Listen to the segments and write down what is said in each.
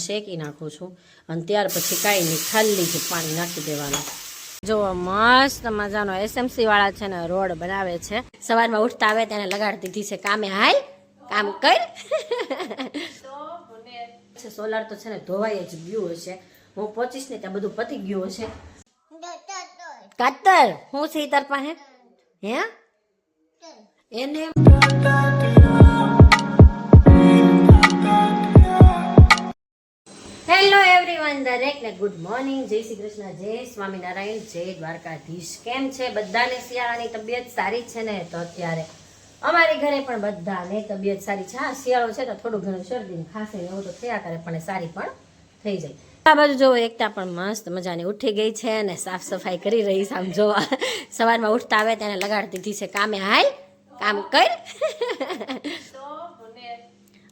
તેલમાં શેકી નાખું છું. અને ત્યાર પછી કાંઈ નહીં, ખાલી જ પાણી નાખી દેવાનું. જો મસ્ત મજાનો એસએમસી વાળા છે ને, રોડ બનાવે છે. સવારમાં ઉઠતા આવે તેને લગાડી દીધી છે કામે હાલ. કામ કર. સોલાર તો છે ને, ધોવાઈ જ ગયું હશે. હું પહોંચીશ ને ત્યાં બધું પતી ગયું હશે. કાતર, હું છે તાર પાસે? હે? એને હેલો એવરીવન દરેકને ગુડ મોર્નિંગ જય શ્રી કૃષ્ણ, જય સ્વામિનારાયણ, જય દ્વારકાધીશ. કેમ છે? બધાને શિયાળાની તબિયત સારી છે ને? તો અત્યારે અમારી ઘરે પણ બધાને તબિયત સારી છે. હા, શિયાળો છે તો થોડું ઘણું શરદી ખાંસી એવું તો થયા કરે, પણ સારી પણ થઈ જાય. આ બાજુ જોવો, એકતા પણ મસ્ત મજાની ઉઠી ગઈ છે અને સાફ સફાઈ કરી રહી છે. આમ જોવા, સવારમાં ઉઠતા આવે તેને દીધી છે. કામે હાલ કામ કર.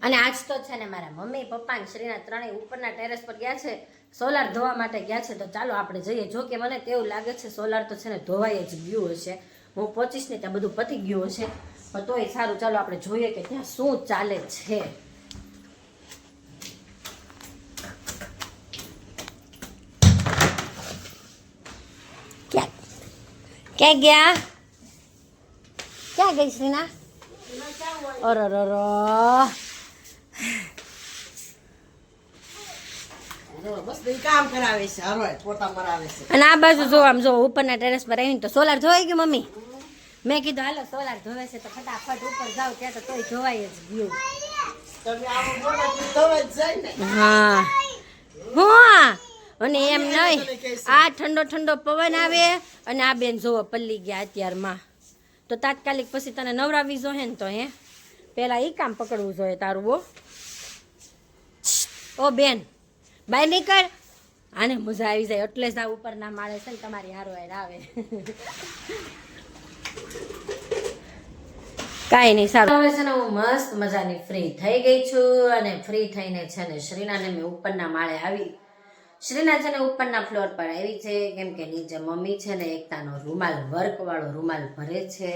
અને આજ તો છે ને મારા મમ્મી, પપ્પા શ્રીના ત્રણેય ઉપરના ટેરેસ પર ગયા છે. સોલાર ધોવા માટે ગયા છે. તો ચાલો આપણે જઈએ. જો કે મને તેવું લાગે છે સોલાર તો છે ને ધોવાઈ જ ગયું હશે. હું પહોંચીશ ને ત્યાં બધું પતી ગયું હશે. પણ તોય સારું. ચાલો આપણે જોઈએ કે ત્યાં શું ચાલે છે. ક્યાં? ગયા? ક્યાં ગઈ શ્રીના? અરરર બસ ઈ કામ કરાવે છે હરોય પોતા મરાવે છે અને આ બાજુ જો આમ જો ઉપરના ટેરેસ પર આવીને તો સોલાર ધોવાઈ ગયું મમ્મી. મેં કીધું હાલો સોલાર ધોવે છે તો ફટાફટ ઉપર જાવ ત્યાં તો તોય જોવાય જ ગયું. હા. હું અને એમ નહીં આ ઠંડો ઠંડો પવન આવે અને આ બેન જોવો પલ્લી ગયા અત્યારમાં. તો તાત્કાલિક પછી તને નવરાવી જોઈએ ને તો હે. પેલા એ કામ પકડવું જોઈએ તારું ઓ ઓ બેન બાય નીકળ. આને મજા આવી જાય. એટલે જ આ ઉપરના માળે છે ને તમારી હારો હાર આવે. કાંઈ નહીં, સારું. હવે છે ને હું મસ્ત મજાની ફ્રી થઈ ગઈ છું અને ફ્રી થઈને છે ને શ્રીનાને મેં ઉપરના માળે આવી. શ્રીના છે ને ઉપરના ફ્લોર પર આવી છે. કેમ કે નીચે મમ્મી છે ને એકતાનો રૂમાલ વર્ક વાળો રૂમાલ ભરે છે.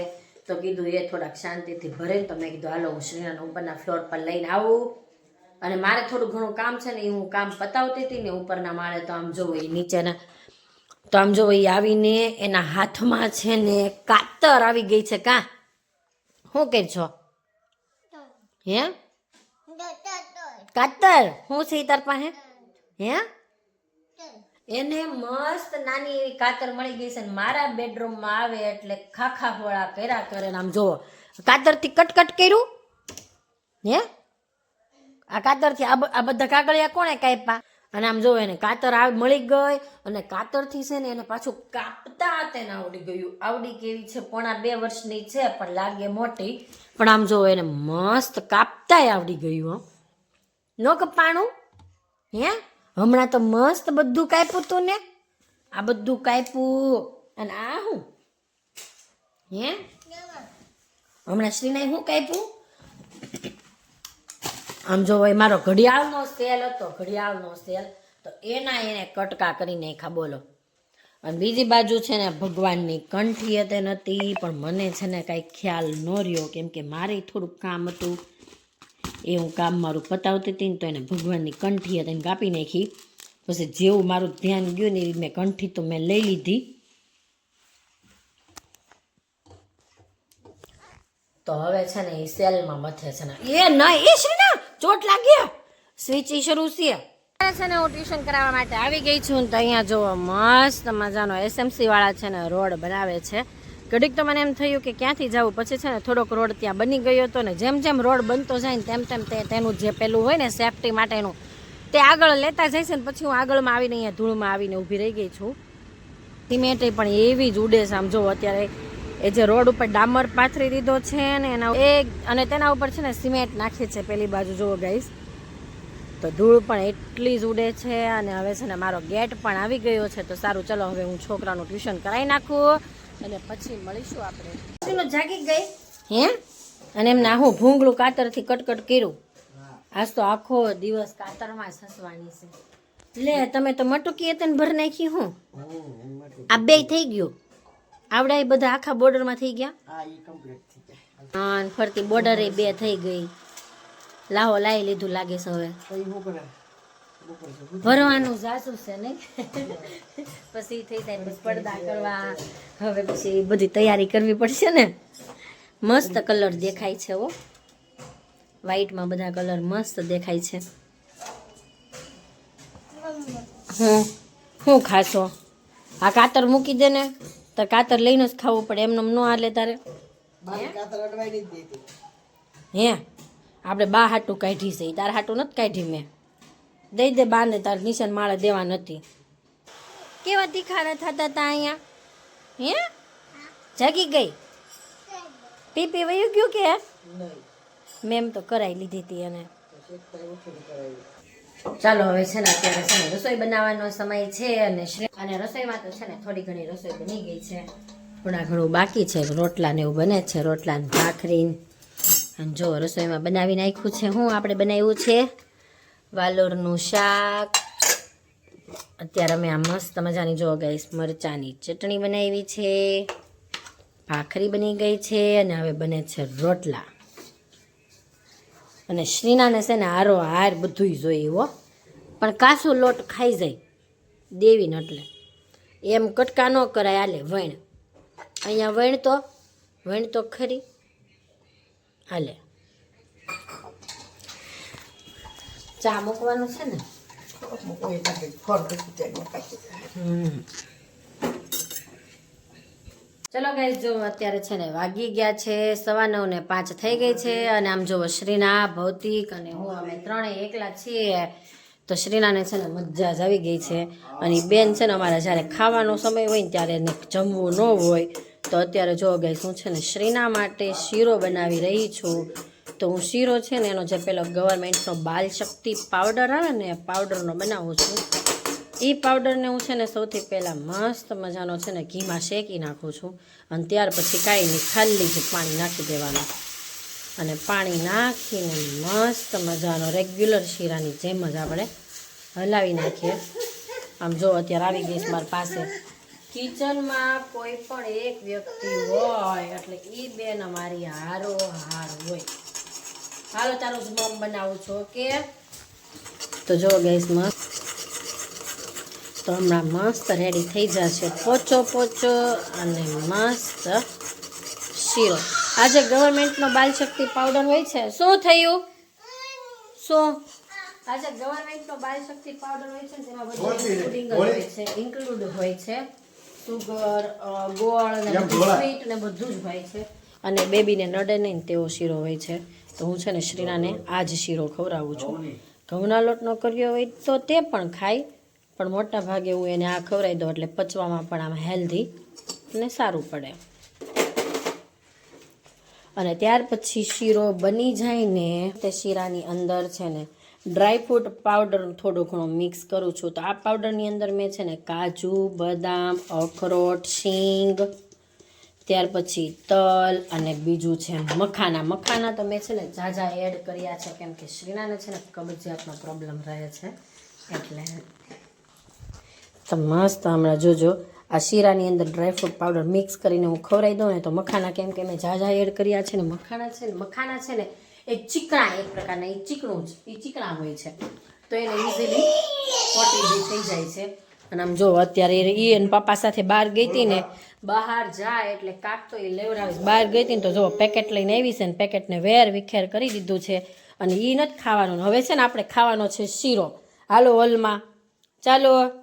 તો કીધું એ થોડાક શાંતિથી ભરે તો મેં કીધું, હાલો, હું શ્રીનાને ઉપરના ફ્લોર પર લઈને આવું. અને મારે થોડું ઘણું કામ છે ને એ હું કામ પતાવતી હતી ને ઉપરના માળે તો આમ જોવો એ નીચેના, તો આમ જોવો એ આવીને એના હાથમાં છે ને કાતર આવી ગઈ છે કા? શું કે છો હે? કાતર? હું છે તાર પાસે? હે? એને મસ્ત નાની એવી કાતર મળી ગઈ છે ને મારા બેડરૂમમાં આવે એટલે ખાખા ફોળા કર્યા કરે ને આમ જોવો. કાતરથી કટકટ કર્યું? હે? આ કાતરથી, આ બધા કાગળિયા કોણે કાપ્યા? અને આમ જોવે ને કાતર આ મળી ગઈ અને કાતરથી છે ને એને પાછું કાપતા તેને આવડી ગયું. આવડી કેવી છે? પોણા બે વર્ષની છે, પણ લાગે મોટી. પણ આમ જોવે એને મસ્ત કાપતાય આવડી ગયું, હો. નો કપાણું હે? હમણાં તો મસ્ત બધું કાપ્યું તું ને? આ બધું કાપ્યું. અને આ હું? હે? હમણાં શ્રીનાય શું કાપ્યું? આમ જો હોય મારો ઘડિયાળનો સેલ હતો, ઘડિયાળનો સેલ. તો એના એને કટકા કરી નાખ્યા, બોલો. અને બીજી બાજુ છે ને, ભગવાનની કંઠી હતી નથી પણ મને છે ને કાંઈ ખ્યાલ ન રહ્યો, કેમ કે મારે થોડુંક કામ હતું. એ હું કામ મારું પતાવતી હતી ને, તો એને ભગવાનની કંઠી હતી એને કાપી નાખી. પછી જેવું મારું ધ્યાન ગયું ને એવી મેં કંઠી તો મેં લઈ લીધી. તો હવે છે ને એ સેલમાં મથે છે ને. એ ના, એ ને ચોટ લાગ્યા? સ્વિચ શરૂ છે છે ને હું ટ્યુશન કરાવવા માટે આવી ગઈ છું તો અહીંયા જો મસ્ત મજાનો એસએમસી વાળા છે ને રોડ બનાવે છે. ઘડીક તો મને એમ થયું કે ક્યાંથી જવું? પછી છે ને થોડોક રોડ ત્યાં બની ગયો હતો ને જેમ જેમ રોડ બનતો જાય ને તેમ તેમ તે તેનું જે પેલું હોય ને સેફટી માટેનું, તે આગળ લેતા જાય છે ને પછી હું આગળમાં આવીને અહીંયા ધૂળમાં આવીને ઊભી રહી ગઈ છું. સિમેન્ટ પણ એવી જ ઉડે છે. આમ જો અત્યારે એ જે રોડ ઉપર ડામર પાથરી દીધો છે ને એના એ અને તેના ઉપર છે ને સિમેન્ટ નાખી છે પેલી બાજુ જુઓ ગાઈસ તો ધૂળ પણ એટલી જ ઉડે છે અને હવે છે ને મારો ગેટ પણ આવી ગયો છે તો સારું ચલો હવે હું છોકરાનું ટ્યુશન કરાવી નાખું અને પછી મળીશું આપણે. જાગી ગઈ? હે? અને એમને હું ભૂંગળું કાતરથી કટકટ કર્યું. આજ તો આખો દિવસ કાતરમાં સસવાની છે. લે તમે તો મટુકી હતી ને ભર નાખી હું. આ બે થઈ ગયું. આવડા એ બધા આખા બોર્ડરમાં થઈ ગયા? હા ફરતી બોર્ડર બે થઈ ગઈ. લાહો લાવી લીધું લાગે છે હવે. ભરવાનું સાસુ છે નહીં પછી થઈ જાય પડદા કરવા. હવે પછી બધી તૈયારી કરવી પડશે ને. મસ્ત કલર દેખાય છે હો. વ્હાઈટમાં બધા કલર મસ્ત દેખાય છે. હું હું ખાશો? આ કાતર મૂકી દે ને. તો કાતર લઈને જ ખાવું પડે એમને ન હાલે તારે. હે? આપણે બા હાટું કાઢી છે તાર હાટું નથી કાઢી મેં. દઈ દે બાને તાર નિશાન માળે દેવા નથી. કેવા તીખારા થતા હતા અહીંયા? હે? જાગી ગઈ? પીપી વયું ગયું કે? મેમ તો કરાવી લીધી હતી એને. ચાલો, હવે છે ને અત્યારે છે ને રસોઈ બનાવવાનો સમય છે અને અને રસોઈમાં તો છે ને થોડી ઘણી રસોઈ બની ગઈ છે. થોડા ઘણું બાકી છે. રોટલા ને એવું બને છે. રોટલા ને ભાખરી અને જો રસોઈમાં બનાવી નાખ્યું છે હું, આપણે બનાવ્યું છે વાલોરનું શાક. અત્યારે અમે આ મસ્ત મજાની જો ગઈશ મરચાની ચટણી બનાવી છે. ભાખરી બની ગઈ છે અને હવે બને છે રોટલા. અને શ્રીનાને છે ને હારો હાર બધુંય જોઈએ હો. પણ કાસો લોટ ખાઈ જાય. દેવીને એટલે. એમ કટકા ન કરાય આલે વણ. અહીંયા વણ તો વણ તો ખરી. હાલે. ચા મૂકવાનું છે ને? હમ. ચલો ગાઈસ જો અત્યારે છે ને વાગી ગયા છે, સવા નવ ને પાંચ થઈ ગઈ છે અને આમ જો શ્રીના ભૌતિક અને હું અમે ત્રણેય એકલા છીએ, તો શ્રીનાને છે ને મજા જ આવી ગઈ છે. અને બેન છે ને અમારે જ્યારે ખાવાનો સમય હોય ને ત્યારે એને જમવું ન હોય, તો અત્યારે જો ગઈ હું છે ને શ્રીના માટે શીરો બનાવી રહી છું. તો હું શીરો છે ને એનો જે પેલો ગવર્મેન્ટનો બાલ શક્તિ પાવડર આવે ને પાવડરનો બનાવું છું. એ પાવડરને હું છે ને સૌથી પહેલાં મસ્ત મજાનો છે ને ઘીમાં શેકી નાખું છું. અને ત્યાર પછી કાંઈ નહીં, ખાલી જ પાણી નાખી દેવાનું. અને પાણી નાખીને મસ્ત મજાનો રેગ્યુલર શીરાની જેમ જ આપણે હલાવી નાખીએ. આમ જો અત્યારે આવી ગઈ મારી પાસે. કિચનમાં કોઈ પણ એક વ્યક્તિ હોય, એટલે એ બેન અમારી હારો હાર હોય. હાલો તારું જ મમ બનાવું છો કે તો જો ગેસ મસ્ત તો હમણાં મસ્ત રેડી થઈ જશે. પોચો પોચો અને મસ્ત શીરો. આજે ગવર્મેન્ટનો બાલશક્તિ પાવડર હોય છે. શું થયું? શું? આજે ગવર્મેન્ટનો બાલશક્તિ પાવડર હોય છે તેમાં બધું ઇન્ક્લુડિંગ હોય છે. ઇન્ક્લુડ હોય છે. સુગર ગોળ ને સ્વીટ ને બધું જ હોય છે. અને બેબીને નડે નહીં તેવો શીરો હોય છે. તો હું છે ને શ્રીનાને આ જ શીરો ખવડાવું છું. ઘઉંના લોટનો કર્યો હોય તો તે પણ ખાય. પણ મોટા ભાગે હું એને આ ખવડાવી દઉં એટલે પચવામાં પણ આમ હેલ્ધી અને સારું પડે. અને ત્યાર પછી શીરો બની જાય ને તે શીરાની અંદર છે ને ડ્રાયફ્રૂટ પાવડર થોડો ઘણો મિક્સ કરું છું. તો આ પાવડરની અંદર મેં છે ને કાજુ, બદામ, અખરોટ, શીંગ, ત્યાર પછી તલ અને બીજું છે મખાના. મખાના તો મેં છે ને ઝાઝા એડ કર્યા છે. કેમ કે શ્રીનાને છે ને કબજિયાતનો પ્રોબ્લેમ રહે છે. એટલે મસ્ત હમણાં જોજો. આ શીરાની અંદર ડ્રાયફ્રૂટ પાવડર મિક્સ કરીને હું ખવડાવી દઉં ને તો મખાના કેમ કે મેં ઝાઝા એડ કર્યા છે ને, મખાના છે ને, મખાના છે ને, એ ચીકણા એક પ્રકારના, એ ચીકણું જ, એ ચીકણા હોય છે. તો એને ઇઝીલી ફોટી થઈ જાય છે. અને આમ જો, અત્યારે એ એન પપ્પા સાથે બહાર ગઈ હતી ને, બહાર જાય એટલે કાક તો એ લેવડાવી બહાર ગઈ હતી ને તો જો પેકેટ લઈને આવી છે ને પેકેટને વેર વિખેર કરી દીધું છે. અને એ નથી ખાવાનું. હવે છે ને આપણે ખાવાનો છે શીરો. હાલો હોલમાં ચાલો.